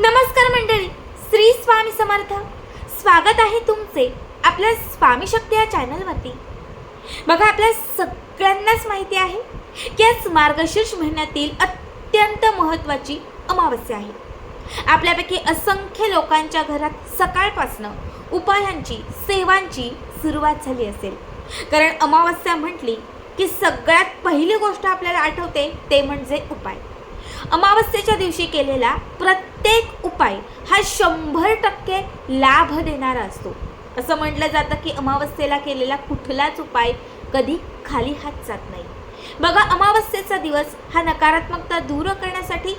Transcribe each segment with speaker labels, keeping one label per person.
Speaker 1: नमस्कार मंडळी श्री स्वामी समर्थ. स्वागत आहे तुमचे आपल्या स्वामी शक्ती या चॅनलवरती. बघा आपल्या सगळ्यांनाच माहिती आहे की आज मार्गशीर्ष महिन्यातील अत्यंत महत्त्वाची अमावस्या आहे. आपल्यापैकी असंख्य लोकांच्या घरात सकाळपासनं उपायांची सेवांची सुरुवात झाली असेल. कारण अमावस्या म्हटली की सगळ्यात पहिली गोष्ट आपल्याला आठवते ते म्हणजे उपाय. अमावस्येच्या दिवशी केलेला प्रत्येक प्रत्येक उपाय हा शंभर टक्के लाभ देणारा असतो. असं म्हटलं जातं की अमावस्येला केलेला कुठलाच उपाय कधी खाली हात जात नाही. बघा अमावस्येचा दिवस हा नकारात्मकता दूर करण्यासाठी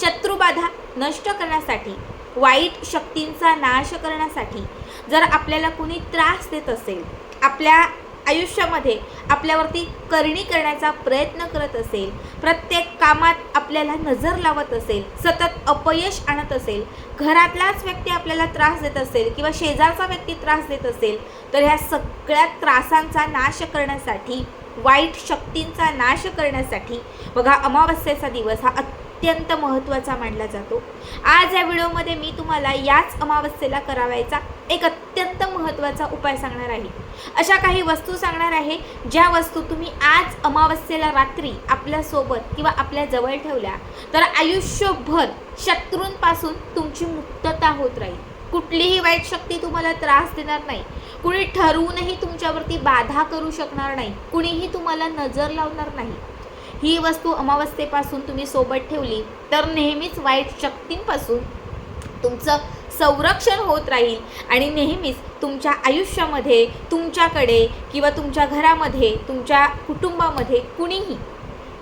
Speaker 1: शत्रुबाधा नष्ट करण्यासाठी वाईट शक्तींचा नाश करण्यासाठी जर आपल्याला कुणी त्रास देत असेल आपल्या आयुष्यामध्ये आपल्यावरती करणी करण्याचा प्रयत्न करत असेल प्रत्येक कामात आपल्याला नजर लावत असेल सतत अपयश आणत असेल घरातलाच व्यक्ती आपल्याला त्रास देत असेल किंवा शेजारचा व्यक्ती त्रास देत असेल तर ह्या सगळ्या त्रासांचा नाश करण्यासाठी वाईट शक्तींचा नाश करण्यासाठी बघा अमावस्येचा दिवस हा अत्यंत महत्त्वाचा मानला जातो. आज या व्हिडिओमध्ये मी तुम्हाला याच अमावस्येला करावायचा एक अत्यंत महत्त्वाचा उपाय सांगणार आहे. अशा काही वस्तू सांगणार आहे ज्या वस्तू तुम्ही आज अमावस्येला रात्री आपल्यासोबत किंवा आपल्या जवळ ठेवल्या तर आयुष्यभर शत्रूंपासून तुमची मुक्तता होत राहील. कुठलीही वाईट शक्ती तुम्हाला त्रास देणार नाही. कुणी ठरवूनही तुमच्यावरती बाधा करू शकणार नाही. कुणीही तुम्हाला नजर लावणार नाही. ही वस्तू अमावस्येपासून तुम्ही सोबत ठेवली तर नेहमीच वाईट शक्तींपासून तुमचं संरक्षण होत राहील आणि नेहमीच तुमच्या आयुष्यामध्ये तुमच्याकडे किंवा तुमच्या घरामध्ये तुमच्या कुटुंबामध्ये कुणीही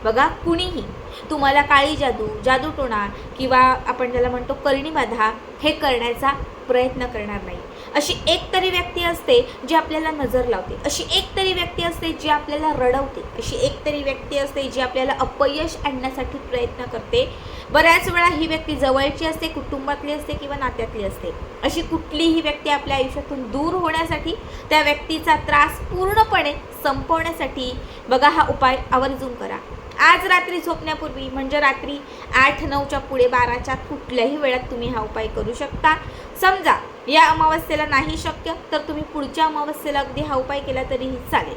Speaker 1: बघा कुणीही तुम्हाला काळी जादू जादूटोणा किंवा आपण ज्याला म्हणतो करणीबाधा हे करण्याचा प्रयत्न करणार नाही. अशी एक तरी व्यक्ती असते जी आपल्याला नजर लावते. अशी एक तरी व्यक्ती असते जी आपल्याला रडवते. अशी एक तरी व्यक्ती असते जी आपल्याला अपयश आणण्यासाठी प्रयत्न करते. बऱ्याच वेळा ही व्यक्ती जवळची असते कुटुंबातली असते किंवा नात्यातली असते. अशी कुठलीही व्यक्ती आपल्या आयुष्यातून दूर होण्यासाठी त्या व्यक्तीचा त्रास पूर्णपणे संपवण्यासाठी बघा हा उपाय आवर्जून करा. आज रात्री झोपण्यापूर्वी म्हणजे रात्री आठ नऊच्या पुढे बाराच्या कुठल्याही वेळात तुम्ही हा उपाय करू शकता. समजा या अमावस्येला नाही शक्य तर तुम्ही पुढच्या अमावस्येला अगदी हा उपाय केला तरीही चालेल.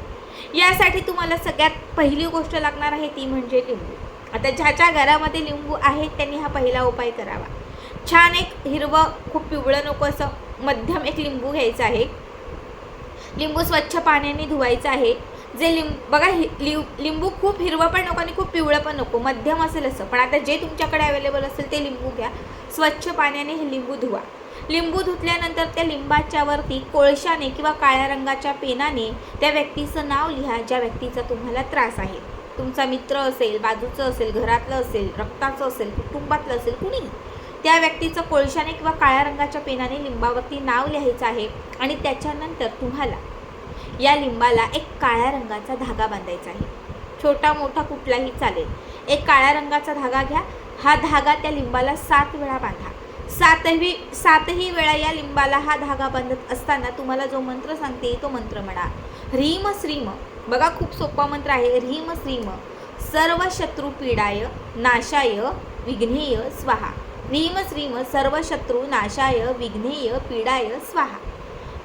Speaker 1: यासाठी तुम्हाला सगळ्यात पहिली गोष्ट लागणार आहे ती म्हणजे लिंबू. आता ज्याच्या घरामध्ये लिंबू आहे त्यांनी हा पहिला उपाय करावा. छान एक हिरवं खूप पिवळं नको असं मध्यम एक लिंबू घ्यायचं आहे. लिंबू स्वच्छ पाण्याने धुवायचं आहे. जे लिंब बघा हि लिंबू खूप हिरवं पण नको आणि खूप पिवळं पण नको मध्यम असेल असं. पण आता जे तुमच्याकडे अवेलेबल असेल ते लिंबू घ्या. स्वच्छ पाण्याने हे लिंबू धुवा. लिंबू धुतल्यानंतर त्या लिंबाच्या वरती कोळशाने किंवा काळ्या रंगाच्या पेनाने त्या व्यक्तीचं नाव लिहा ज्या व्यक्तीचा तुम्हाला त्रास आहे. तुमचा मित्र असेल बाजूचं असेल घरातलं असेल रक्ताचं असेल कुटुंबातलं असेल कुणी त्या व्यक्तीचं कोळशाने किंवा काळ्या रंगाच्या पेनाने लिंबावरती नाव लिहायचं आहे आणि त्याच्यानंतर तुम्हाला या लिंबाला एक काळ्या रंगाचा धागा बांधायचा आहे. छोटा मोठा कुठलाही चालेल. एक काळ्या रंगाचा धागा घ्या. हा धागा त्या लिंबाला सात वेळा बांधा. सातही सातही वेळा या लिंबाला हा धागा बांधत असताना तुम्हाला जो मंत्र सांगते तो मंत्र म्हणा. ह्रीम श्रीम. बघा खूप सोपा मंत्र आहे. ह्रीम श्रीम. सर्व शत्रू पीडाय नाशाय विघ्नेय स्वाहा. ह्रीम श्रीम. सर्व शत्रू नाशाय विघ्नेय पीडाय स्वाहा.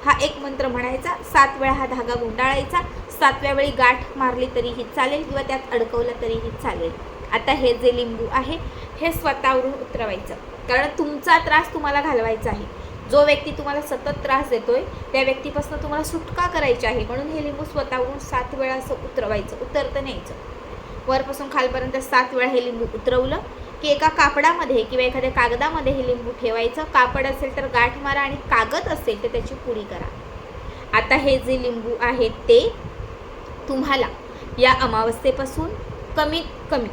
Speaker 1: हा एक मंत्र म्हणायचा. सात वेळा हा धागा गुंडाळायचा. सातव्या वेळी गाठ मारली तरीही चालेल किंवा त्यात अडकवलं तरीही चालेल. आता हे जे लिंबू आहे हे स्वतःवरून उतरवायचं. कारण तुमचा त्रास तुम्हाला घालवायचा आहे. जो व्यक्ती तुम्हाला सतत त्रास देतोय त्या व्यक्तीपासून तुम्हाला सुटका करायची आहे. म्हणून हे लिंबू स्वतःवरून सात वेळा असं उतरवायचं उतरतं न्यायचं. वरपासून खालपर्यंत सात वेळा हे लिंबू उतरवलं की एका कापडामध्ये किंवा एखाद्या कागदामध्ये हे लिंबू ठेवायचं. कापड असेल तर गाठ मारा आणि कागद असेल तर त्याची पुडी करा. आता हे जे लिंबू आहेत ते तुम्हाला या अमावस्येपासून कमीत कमी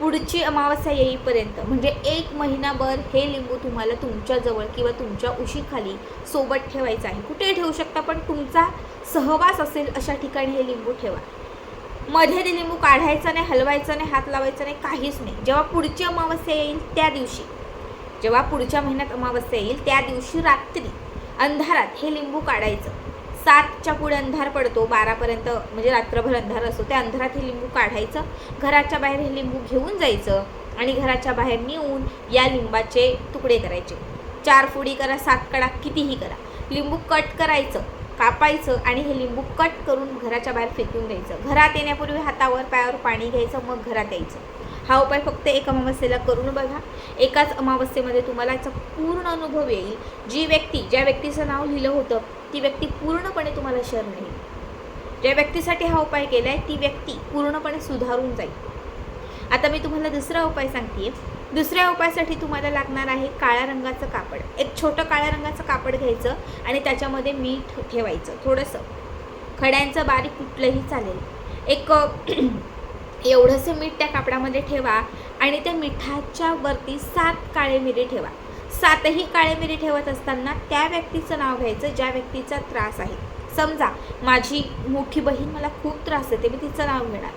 Speaker 1: पुढची अमावस्या येईपर्यंत म्हणजे एक महिनाभर हे लिंबू तुम्हाला तुमच्याजवळ किंवा तुमच्या उशीखाली सोबत ठेवायचं आहे. कुठे ठेवू शकता पण तुमचा सहवास असेल अशा ठिकाणी हे लिंबू ठेवा. मध्ये ते लिंबू काढायचा नाही हलवायचा नाही हात लावायचा नाही काहीच नाही. जेव्हा पुढची अमावस्या येईल त्या दिवशी जेव्हा पुढच्या महिन्यात अमावस्या येईल त्या दिवशी रात्री अंधारात हे लिंबू काढायचं. सातच्या पुढे अंधार पडतो बारापर्यंत म्हणजे रात्रभर अंधार असतो. त्या अंधारात हे लिंबू काढायचं घराच्या बाहेर हे लिंबू घेऊन जायचं आणि घराच्या बाहेर नेऊन या लिंबाचे तुकडे करायचे. चार फोडी करा सात कडा कितीही करा. लिंबू कट करायचं कापायचं आणि हे लिंबू कट करून घराच्या बाहेर फेकून द्यायचं. घरात येण्यापूर्वी हातावर पायावर पाणी घ्यायचं मग घरात यायचं. हा उपाय फक्त एक अमावस्येला करून बघा. एकाच अमावस्येमध्ये तुम्हाला याचा पूर्ण अनुभव येईल. जी व्यक्ती ज्या व्यक्तीचं नाव लिहिलं होतं ती व्यक्ती पूर्णपणे तुम्हाला शरण येईल. ज्या व्यक्तीसाठी हा उपाय केला आहे ती व्यक्ती पूर्णपणे सुधारून जाईल. आता मी तुम्हाला दुसरा उपाय सांगते दुसऱ्या उपायासाठी तुम्हाला लागणार आहे काळ्या रंगाचं कापड. एक छोटं काळ्या रंगाचं कापड घ्यायचं आणि त्याच्यामध्ये मीठ ठेवायचं थोडंसं. खड्यांचं बारीक कुठलंही चालेल. एक एवढंसं मीठ त्या कापडामध्ये ठेवा आणि त्या मिठाच्या वरती सात काळे मिरी ठेवा. सातही काळे मिरी ठेवत असताना त्या व्यक्तीचं नाव घ्यायचं ज्या व्यक्तीचा त्रास आहे. समजा माझी मोठी बहीण मला खूप त्रास देते मी तिचं नाव घेणार.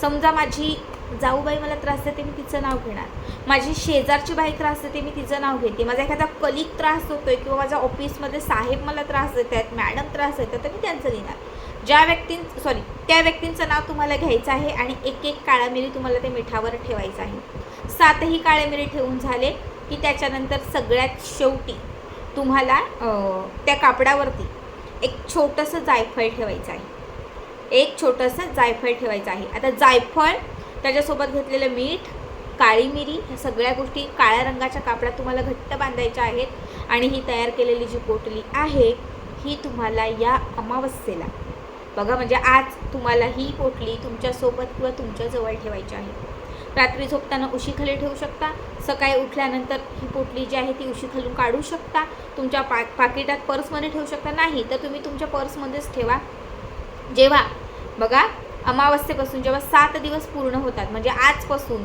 Speaker 1: समजा माझी जाऊबाई मला त्रास देते मी तिचं नाव घेणार. माझी शेजारची बाई त्रास देते मी तिचं नाव घेते. माझा एखादा कलिक त्रास होतोय किंवा माझ्या ऑफिसमध्ये साहेब मला त्रास देत आहेत मॅडम त्रास देतात तर मी त्यांचं लिहिणार ज्या व्यक्तीं सॉरी त्या व्यक्तींचं नाव तुम्हाला घ्यायचं आहे आणि एक एक काळा मिरी तुम्हाला ते मिठावर ठेवायचं आहे. सातही काळे मिरी ठेवून झाले की त्याच्यानंतर सगळ्यात शेवटी तुम्हाला त्या कापडावरती एक छोटंसं जायफळ ठेवायचं आहे. एक छोटंसं जायफळ ठेवायचं आहे. आता जायफळ त्याच्यासोबत घेतलेलं मीठ काळी मिरी ह्या सगळ्या गोष्टी काळ्या रंगाच्या कापडात तुम्हाला घट्ट बांधायच्या आहेत. आणि ही तयार केलेली जी पोटली आहे ही तुम्हाला या अमावस्येला बघा म्हणजे आज तुम्हाला ही पोटली तुमच्यासोबत किंवा तुमच्याजवळ ठेवायची आहे. रात्री झोपताना उशीखाली ठेवू शकता. सकाळी उठल्यानंतर ही पोटली जी आहे ती उशीखालून काढू शकता. तुमच्या पा पाकिटात पर्समध्ये ठेवू शकता. नाही तर तुम्ही तुमच्या पर्समध्येच ठेवा. जेव्हा बघा अमावस्येपासून जेव्हा सात दिवस पूर्ण होतात म्हणजे आजपासून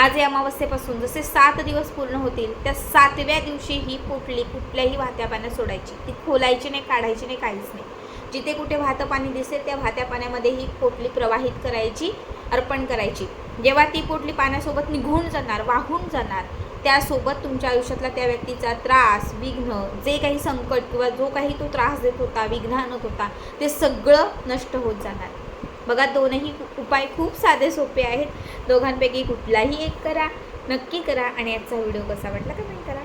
Speaker 1: आज या अमावस्येपासून जसे सात दिवस पूर्ण होतील त्या सातव्या दिवशी ही पोटली कुठल्याही वाहत्या पाण्यात सोडायची. ती खोलायची नाही काढायची नाही काहीच नाही. जिथे कुठे वाहतं पाणी दिसेल त्या वाहत्या पाण्यामध्ये ही पोटली प्रवाहित करायची अर्पण करायची. जेव्हा ती पोटली पाण्यासोबत निघून जाणार वाहून जाणार त्यासोबत तुमच्या आयुष्यातला त्या व्यक्तीचा त्रास विघ्न जे काही संकट किंवा जो काही तो त्रास देत होता विघ्न आणत होता ते सगळं नष्ट होत जाणार. बघा दोनही उपाय खूप साधे सोपे आहेत. दोघांपैकी कुठलाही एक करा नक्की करा आणि आजचा व्हिडिओ कसा वाटला कमेंट करा.